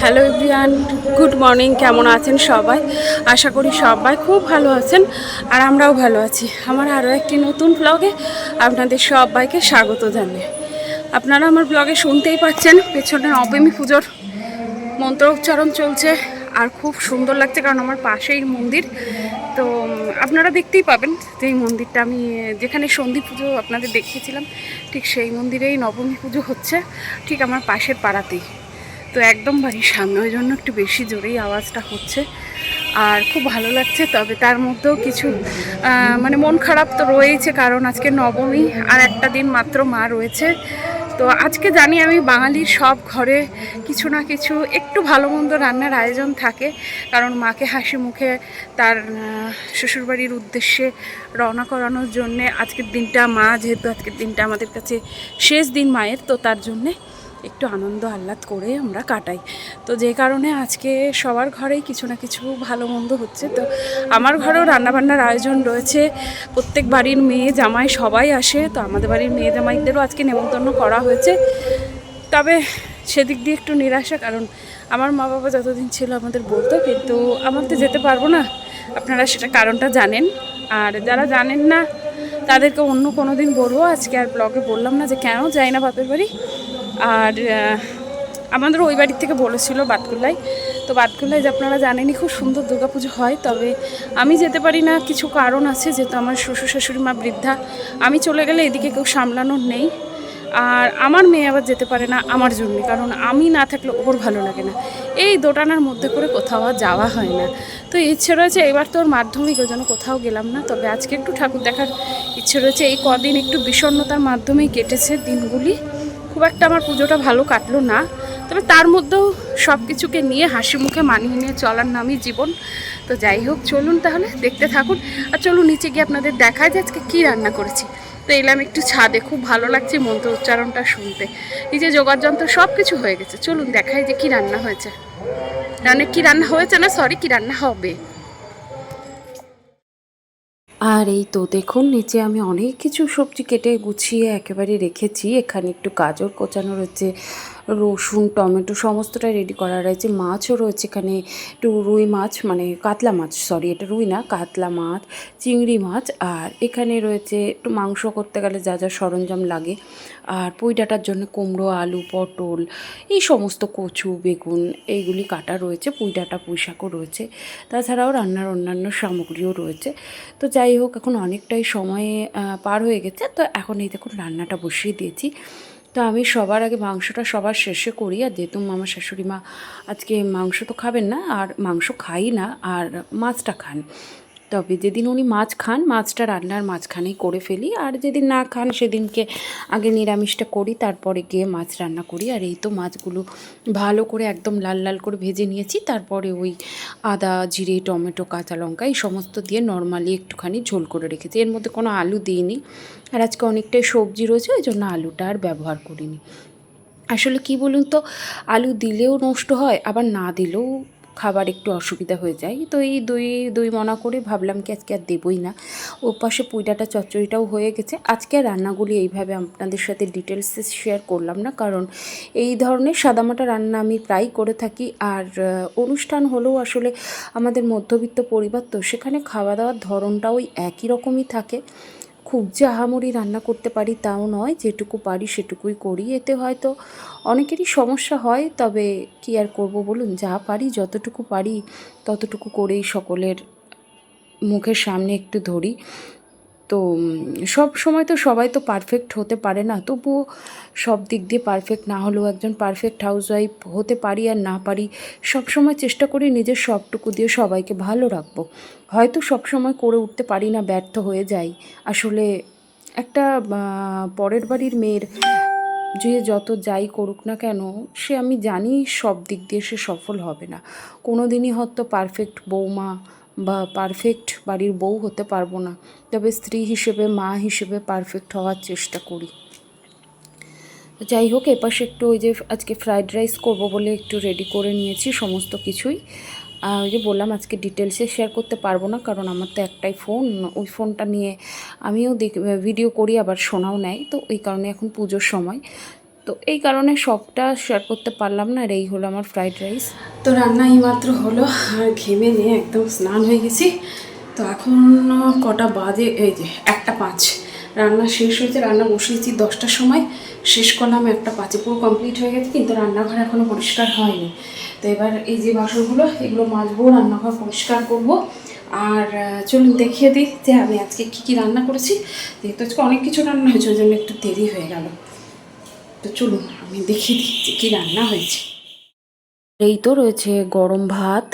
Hello everyone, good morning, কেমন আছেন সবাই? আশা করি সবাই খুব ভালো আছেন আর আমরাও ভালো আছি। আমার আরও একটি নতুন ব্লগে আপনাদের সবাইকে স্বাগত জানাই আপনারা আমার ব্লগে শুনতেই পাচ্ছেন, পেছনে নবমী পুজোর মন্ত্র উচ্চারণ চলছে আর খুব সুন্দর লাগছে কারণ আমার পাশেই মন্দির। তো আপনারা দেখতেই পাবেন যে এই মন্দিরটা আমি, যেখানে সন্ধি পুজো আপনাদের দেখিয়েছিলাম, ঠিক সেই মন্দিরেই নবমী পুজো হচ্ছে, ঠিক আমার পাশের পাড়াতেই। তো একদম বাড়ির সামনে, ওই জন্য একটু বেশি জোরেই আওয়াজটা হচ্ছে। আর খুব ভালো লাগছে, তবে তার মধ্যেও কিছু মানে মন খারাপ তো রয়েছে কারণ আজকে নবমী আর একটা দিন মাত্র মা রয়েছে। তো আজকে জানি আমি বাঙালির সব ঘরে কিছু না কিছু একটু ভালো মন্দ রান্নার আয়োজন থাকে, কারণ মাকে হাসি মুখে তার শ্বশুরবাড়ির উদ্দেশ্যে রওনা করানোর জন্যে আজকের দিনটা মা, যেহেতু আজকের দিনটা আমাদের কাছে শেষ দিন মায়ের, তো তার জন্যে একটু আনন্দ আহ্লাদ করে আমরা কাটাই। তো যে কারণে আজকে সবার ঘরেই কিছু না কিছু ভালো মন্দ হচ্ছে। তো আমার ঘরেও রান্নাবান্নার আয়োজন রয়েছে। প্রত্যেক বাড়ির মেয়ে জামাই সবাই আসে। তো আমাদের বাড়ির মেয়ে জামাইদেরও আজকে নেমন্তন্ন করা হয়েছে। তবে সেদিক দিয়ে একটু নিরাশা, কারণ আমার মা বাবা যতদিন ছিল আমাদের বলতো, কিন্তু আমার তো যেতে পারব না। আপনারা সেটা কারণটা জানেন। আর যারা জানেন না, তাদেরকে অন্য কোনো দিন বলব। আজকে আর ব্লগে বললাম না যে কেন যাই না বাপের বাড়ি। আর আমাদের ওই বাড়ির থেকে বলেছিল বাতকুল্লায়। তো বাতকুল্লায় যে আপনারা জানেনই খুব সুন্দর দুর্গাপুজো হয়, তবে আমি যেতে পারি না, কিছু কারণ আছে, যেহেতু আমার শ্বশুর শাশুড়ি মা বৃদ্ধা। আমি চলে গেলে এদিকে কেউ সামলানোর নেই। আর আমার মেয়ে আবার যেতে পারে না আমার জন্যে, কারণ আমি না থাকলে ওর ভালো লাগে না। এই দোটানার মধ্যে করে কোথাও আর যাওয়া হয় না। তো ইচ্ছে রয়েছে, এবার তোর মাধ্যমিক, ওই জন্য কোথাও গেলাম না। তবে আজকে একটু ঠাকুর দেখার ইচ্ছে রয়েছে, এই কদিন একটু বিষণ্ণতার মাধ্যমেই কেটেছে দিনগুলি। খুব একটা আমার পুজোটা ভালো কাটলো না। তবে তার মধ্যেও সব কিছুকে নিয়ে হাসি মুখে মানিয়ে নিয়ে চলার নামই জীবন। তো যাই হোক, চলুন তাহলে, দেখতে থাকুন। আর চলুন নিচে গিয়ে আপনাদের দেখায় যে আজকে কী রান্না করেছি। তো এলাম একটু ছাদে, খুব ভালো লাগছে মন্ত্র উচ্চারণটা শুনতে। নিজে যে যোগার যন্ত্র সব কিছু হয়ে গেছে। চলুন দেখাই যে কী রান্না হয়েছে। রান্না কী রান্না হয়েছে না সরি কী রান্না হবে? আর এই তো দেখুন, নিচে আমি অনেক কিছু সবজি কেটে গুছিয়ে একেবারে রেখেছি। এখানে একটু গাজর কোচানো রয়েছে। রসুন, টমেটো সমস্তটাই রেডি করা রয়েছে। মাছও রয়েছে এখানে, একটু রুই মাছ মানে কাতলা মাছ সরি এটা রুই না, কাতলা মাছ, চিংড়ি মাছ, আর এখানে রয়েছে একটু মাংস করতে গেলে যা যা সরঞ্জাম লাগে। আর পুঁই ডাঁটার জন্য কুমড়ো, আলু, পটল, এই সমস্ত কচু, বেগুন, এইগুলি কাটা রয়েছে পুঁই ডাঁটা পুঁই শাকও রয়েছে। তাছাড়াও রান্নার অন্যান্য সামগ্রীও রয়েছে। তো যাই হোক, এখন অনেকটাই সময় পার হয়ে গেছে। তো এখন এই দেখুন, রান্নাটা বসিয়ে দিয়েছি। তো আমি সবার আগে মাংসটা সবার শেষে করি, আর দেতুম আমার শাশুড়ি মা আজকে মাংস তো খাবেন না, আর মাংস খাই না, আর মাছটা খান। তবে যেদিন উনি মাছ খান, মাছটা রান্নার মাঝখানেই করে ফেলি। আর যেদিন না খান, সেদিনকে আগে নিরামিষটা করি, তারপরে গিয়ে মাছ রান্না করি। আর এই তো মাছগুলো ভালো করে একদম লাল লাল করে ভেজে নিয়েছি। তারপরে ওই আদা, জিরে, টমেটো, কাঁচা লঙ্কা, এই সমস্ত দিয়ে নর্মালি একটুখানি ঝোল করে রেখেছি। এর মধ্যে কোনো আলু দিইনি। আর আজকে অনেকটাই সবজি রয়েছে, ওই জন্য আলুটা আর ব্যবহার করিনি। আসলে কি বলুন তো, আলু দিলেও নষ্ট হয়, আবার না দিলেও খাবার একটু অসুবিধা হয়ে যায়। তো এই দই দই মনা করে ভাবলাম কি আজকে আর দেবই না। ওর পাশে পুইডাটা চচ্চড়িটাও হয়ে গেছে। আজকে রান্নাগুলি এইভাবে আপনাদের সাথে ডিটেলসে শেয়ার করলাম না। কারণ এই ধরনের সাদামাটা রান্না আমি প্রায় করে থাকি। আর অনুষ্ঠান হলেও আসলে আমাদের মধ্যবিত্ত পরিবার তো সেখানে খাওয়া দাওয়ার ধরনটাও ওই একই রকমই থাকে। খুব যে আহামরি রান্না করতে পারি তাও নয়, যেটুকু পারি সেটুকুই করি। এতে হয়তো অনেকেরই সমস্যা হয়, তবে কি আর করব বলুন? যা পারি, যতটুকু পারি, ততটুকু করেই সকলের মুখের সামনে একটু ধরি। তো সব সময় তো সবাই তো পারফেক্ট হতে পারে না। তবুও সব দিক দিয়ে পারফেক্ট না হলেও একজন পারফেক্ট হাউসওয়াইফ হতে পারি আর না পারি, সব সময় চেষ্টা করি নিজের সবটুকু দিয়ে সবাইকে ভালো রাখব। হয়তো সব সময় করে উঠতে পারি না, ব্যর্থ হয়ে যাই। আসলে একটা পরের বাড়ির মেয়ের যে যত যাই করুক না কেন, সে আমি জানি সব দিক দিয়ে সে সফল হবে না। কোনো দিনই হয়তো পারফেক্ট বৌমা বা পারফেক্ট বাড়ির বউ হতে পারব না। তবে স্ত্রী হিসেবে, মা হিসেবে পারফেক্ট হওয়ার চেষ্টা করি। যাই হোক, এপাশে একটু ওই যে আজকে ফ্রাইড রাইস করব বলে একটু রেডি করে নিয়েছি সমস্ত কিছুই। ওই যে বললাম, আজকে ডিটেলসে শেয়ার করতে পারব না, কারণ আমার তো একটাই ফোন ওই ফোনটা নিয়ে আমিও দেখ ভিডিও করি, আবার শোনাও নেয়। তো ওই কারণে এখন পুজোর সময়। তো এই কারণে সবটা শেয়ার করতে পারলাম না আর এই হলো আমার ফ্রাইড রাইস তো রান্না এইমাত্র হলো, আর ঘেমে নিয়ে একদম স্নান হয়ে গেছি। তো এখন কটা বাজে, এই যে একটা পাঁচ। রান্না শেষ হয়েছে, রান্না বসিয়েছি দশটার সময়। শেষ করলাম একটা পাঁচে, পুরো কমপ্লিট হয়ে গেছে, কিন্তু রান্নাঘর এখনও পরিষ্কার হয়নি। তো এবার এই যে বাসনগুলো, এগুলো মাজবো, রান্নাঘর পরিষ্কার করব। আর চলুন দেখিয়ে দিই যে আমি আজকে কী কী রান্না করেছি। যেহেতু আজকে অনেক কিছু রান্না হয়েছে, ওই জন্য একটু দেরি হয়ে গেল। তো চলুন আমি দেখিয়ে দিচ্ছি কী রান্না হয়েছে। এই তো রয়েছে গরম ভাত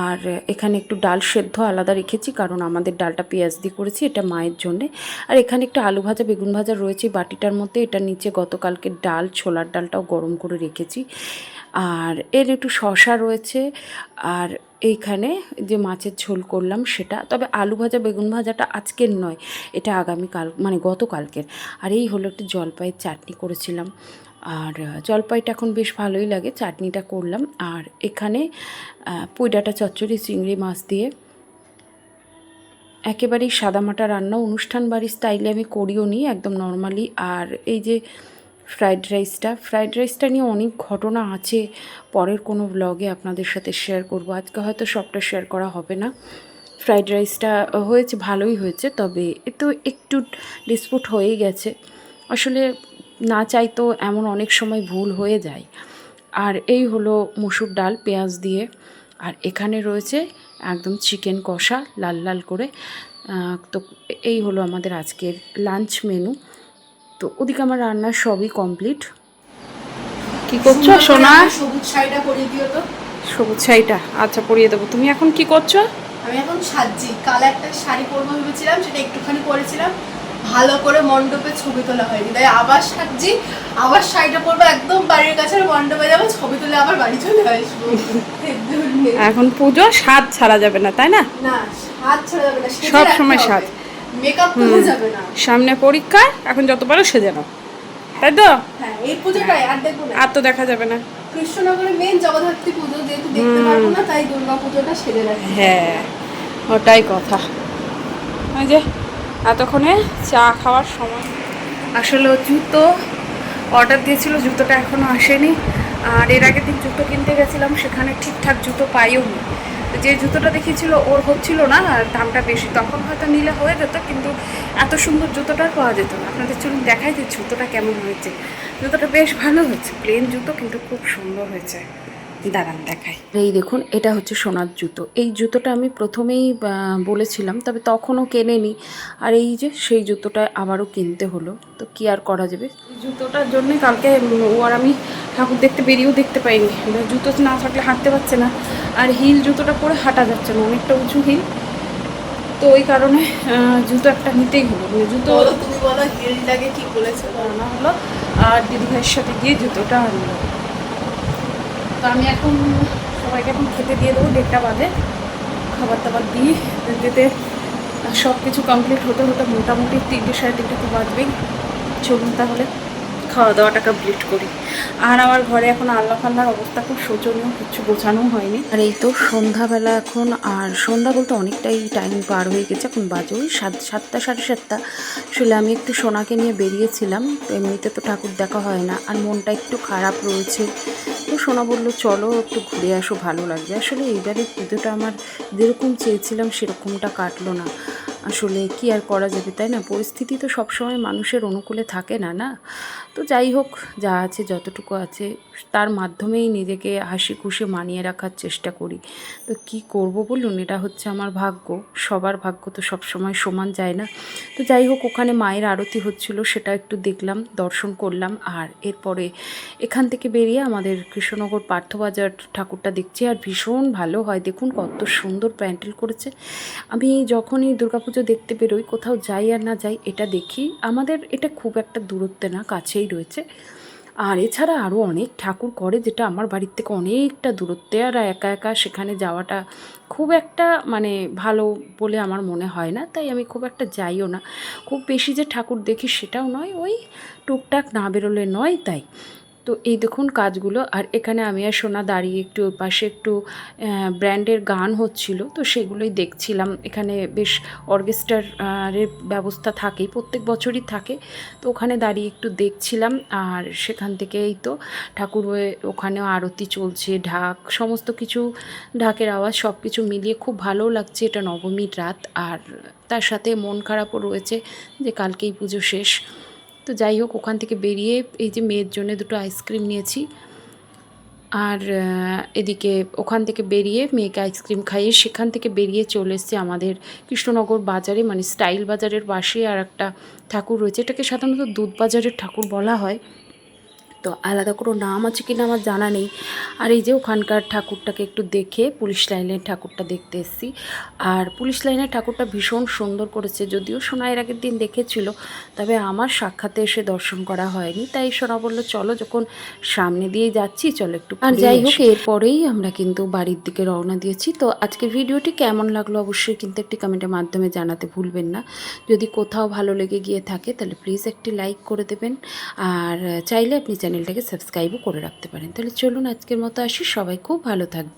আর এখানে একটু ডাল সেদ্ধ আলাদা রেখেছি, কারণ আমাদের ডালটা পেঁয়াজ দিয়ে করেছি, এটা মায়ের জন্যে। আর এখানে একটু আলু ভাজা, বেগুন ভাজা রয়েছে বাটিটার মধ্যে এটা নিচে গতকালকে ডাল, ছোলার ডালটাও গরম করে রেখেছি। আর এর একটু শশা রয়েছে, আর এইখানে যে মাছের ঝোল করলাম সেটা, তবে আলু ভাজা, বেগুন ভাজাটা আজকের নয়, এটা আগামীকাল মানে গতকালকের। আর এই হলো একটু জলপাইয়ের চাটনি করেছিলাম। আর জলপাইটা এখন বেশ ভালোই লাগে, চাটনিটা করলাম। আর এখানে পুঁইডাটা চচ্চড়ি, চিংড়ি, মাছ দিয়ে একেবারেই সাদামাটা রান্না। অনুষ্ঠান বাড়ির স্টাইলে আমি করিও নি, একদম নর্মালি। আর এই যে ফ্রাইড রাইসটা ফ্রাইড রাইসটা নিয়ে অনেক ঘটনা আছে, পরের কোনো ব্লগে আপনাদের সাথে শেয়ার করব। আজকে হয়তো সবটা শেয়ার করা হবে না। ফ্রাইড রাইসটা হয়েছে, ভালোই হয়েছে, তবে এ তো একটু ডিসপুট হয়েই গেছে। আসলে না চাইতো এমন অনেক সময় ভুল হয়ে যায়। আর এই হলো মুসুর ডাল পেঁয়াজ দিয়ে। আর এখানে রয়েছে একদম চিকেন কষা লাল লাল করে। তো এই হলো আমাদের আজকের লাঞ্চ মেনু। তো ওদিকে আমার রান্নার সবই কমপ্লিট। কি করছ সোনা? সবুজ শাড়িটা পরিয়ে দিও তো। সবুজ শাড়িটা আচ্ছা পরিয়ে দেবো। তুমি এখন কি করছ? আমি এখন সাজছি। কাল একটা শাড়ি পরবো ভেবেছিলাম সেটা একটুখানি পরেছিলাম। ভালো করে মণ্ডপে ছবি তোলা হয়নি। তাই আবার সাজছি আবার শাড়িটা পরবো একদম বাড়ির কাছে মণ্ডপে যাব ছবি তুলে আবার বাড়ি চলে আসব। এখন পুজো স্বাদ ছাড়া যাবে না তাই না? না হাত ছাড়া যাবে না সব সময় হবে। সাজ। মেকআপ করা যাবে না। সামনে পরীক্ষা এখন যত পারো সেজে নাও। তাই তো? হ্যাঁ এই পুজোটাই আর দেখব না। আর তো দেখা যাবে না। কৃষ্ণনগরের মেন জগদ্ধাত্রী পুজো যেহেতু দেখতে পারব না তাই দুর্গা পুজোটা সেরে রাখি হ্যাঁ ওটাই কথা। ওই যে এতক্ষণে চা খাওয়ার সময়। আসলে জুতো অর্ডার দিয়েছিল, জুতোটা এখনও আসেনি। আর এর আগের দিন জুতো কিনতে গেছিলাম, সেখানে ঠিকঠাক জুতো পাইও নি যে জুতোটা দেখিয়েছিল, ওর হচ্ছিল না দামটা বেশি। তখন হয়তো নিলে হয়ে যেত, কিন্তু এত সুন্দর জুতোটা পাওয়া যেত না। আপনাদের চলুন দেখাই যে জুতোটা কেমন হয়েছে। জুতোটা বেশ ভালো হয়েছে প্লেন জুতো, কিন্তু খুব সুন্দর হয়েছে। দাঁড়ান দেখায় এই দেখুন এটা হচ্ছে সোনার জুতো। এই জুতোটা আমি প্রথমেই বলেছিলাম তবে তখনও কেনেনি। আর এই যে সেই জুতোটা আবারও কিনতে হলো। তো কি আর করা যাবে? এই জুতোটার জন্যে কালকে ও আর আমি ঠাকুর দেখতে বেরিয়েও দেখতে পাইনি। জুতো না থাকলে হাঁটতে পারছে না। আর হিল জুতোটা পরে হাঁটা যাচ্ছে না অনেকটা উঁচু হিল। তো ওই কারণে জুতো একটা নিতেই হলো। মানে জুতো বলো তুমি বলো হিলটাকে কি বলেছ। আনা হলো। আর দিদিভাইয়ের সাথে গিয়ে জুতোটা আনলো। তো আমি এখন সবাইকে এখন খেতে দিয়ে দেবো, দেড়টা বাজে। খাবার দাবার দিই যেতে সব কিছু কমপ্লিট হতে হতে মোটামুটি তিনটে সাড়ে তিনটে তো বাজবেই। চলুন তাহলে। খাওয়া দাওয়াটা কমপ্লিট করি। আর আমার ঘরে এখন আল্লাহ ফাল্লার অবস্থা খুব শোচনীয়, কিছু গোছানো হয়নি। আর এই তো সন্ধ্যাবেলা এখন, আর সন্ধ্যা বলতে অনেকটাই টাইম পার হয়ে গেছে, এখন বাজে ওই সাত, সাতটা, সাড়ে সাতটা। আসলে আমি একটু সোনাকে নিয়ে বেরিয়েছিলাম এমনিতে তো ঠাকুর দেখা হয় না, আর মনটা একটু খারাপ রয়েছে। তো সোনা বলল, চলো একটু ঘুরে আসো, ভালো লাগবে। আসলে এইবারে পুজোটা আমার যেরকম চেয়েছিলাম, সেরকমটা কাটলো না। আসলে কি আর করা যাবে, তাই না? পরিস্থিতি তো সবসময় মানুষের অনুকূলে থাকে না না? তো যাই হোক, যা আছে, যতটুকু আছে, তার মাধ্যমেই নিজেকে হাসি খুশি মানিয়ে রাখার চেষ্টা করি। তো কি করব বলুন? এটা হচ্ছে আমার ভাগ্য। সবার ভাগ্য তো সবসময় সমান যায় না। তো যাই হোক, ওখানে মায়ের আরতি হচ্ছিল, সেটা একটু দেখলাম, দর্শন করলাম, আর এরপরে এখান থেকে বেরিয়ে আমাদের কৃষ্ণনগর পার্থবাজার ঠাকুরটা দেখছি, আর ভীষণ ভালো হয়। দেখুন কত সুন্দর প্যান্ডেল করেছে। আমি যখনই দুর্গাপুজো দেখতে বেরোই, কোথাও যাই আর না যাই, এটা দেখি। আমাদের এটা খুব একটা দূরত্বে না, কাছেই রয়েছে। আর এছাড়া আরও অনেক ঠাকুর করে যেটা আমার বাড়ির থেকে অনেকটা দূরত্বে। আর একা একা সেখানে যাওয়াটা খুব একটা মানে ভালো বলে আমার মনে হয় না, তাই আমি খুব একটা যাইও না। খুব বেশি যে ঠাকুর দেখি সেটাও নয়, ওই টুকটাক না বেরোলে নয় তাই। তো এই দেখুন কাজগুলো, আর এখানে আমি আর সোনা দাঁড়িয়ে একটু পাশে একটু ব্র্যান্ডের গান হচ্ছিল, তো সেগুলোই দেখছিলাম। এখানে বেশ অর্কেস্ট্রার এর ব্যবস্থা থাকেই, প্রত্যেক বছরই থাকে। তো ওখানে দাঁড়িয়ে একটু দেখছিলাম, আর সেখান থেকেই তো ঠাকুর ওখানেও আরতি চলছে, ঢাক, সমস্ত কিছু, ঢাকের আওয়াজ সব কিছু মিলিয়ে খুব ভালো লাগছে। এটা নবমীর রাত, আর তার সাথে মন খারাপও রয়েছে যে কালকেই পুজো শেষ। তো যাই হোক, ওখান থেকে বেরিয়ে এই যে মেয়ের জন্য দুটো আইসক্রিম নিয়েছি। আর এদিকে ওখান থেকে বেরিয়ে মেয়েকে আইসক্রিম খাইয়ে সেখান থেকে বেরিয়ে চলে এসছে আমাদের কৃষ্ণনগর বাজারে মানে স্টাইল বাজারের পাশে আর একটা ঠাকুর রয়েছে। এটাকে সাধারণত দুধ বাজারের ঠাকুর বলা হয়। তো আলাদা কোনো নাম আছে কি না আমার জানা নেই। আর এই যে ওখানকার ঠাকুরটাকে একটু দেখে পুলিশ লাইনের ঠাকুরটা দেখতে এসেছি। আর পুলিশ লাইনের ঠাকুরটা ভীষণ সুন্দর করেছে যদিও সোনা এর আগের দিন দেখেছিল তবে আমার সাক্ষাতে এসে দর্শন করা হয়নি। তাই সোনা বলল চলো যখন সামনে দিয়ে যাচ্ছি চলো একটু আর যাই হোক। এরপরেই আমরা কিন্তু বাড়ির দিকে রওনা দিয়েছি। তো আজকের ভিডিওটি কেমন লাগল অবশ্যই কিন্তু একটি কমেন্টের মাধ্যমে জানাতে ভুলবেন না। যদি কোথাও ভালো লেগে গিয়ে থাকে তাহলে প্লিজ একটি লাইক করে দেবেন। আর চাইলে আপনি চ্যানেলটাকে সাবস্ক্রাইবও করে রাখতে পারেন। তাহলে চলুন আজকের মতো আসি। সবাই খুব ভালো থাকবে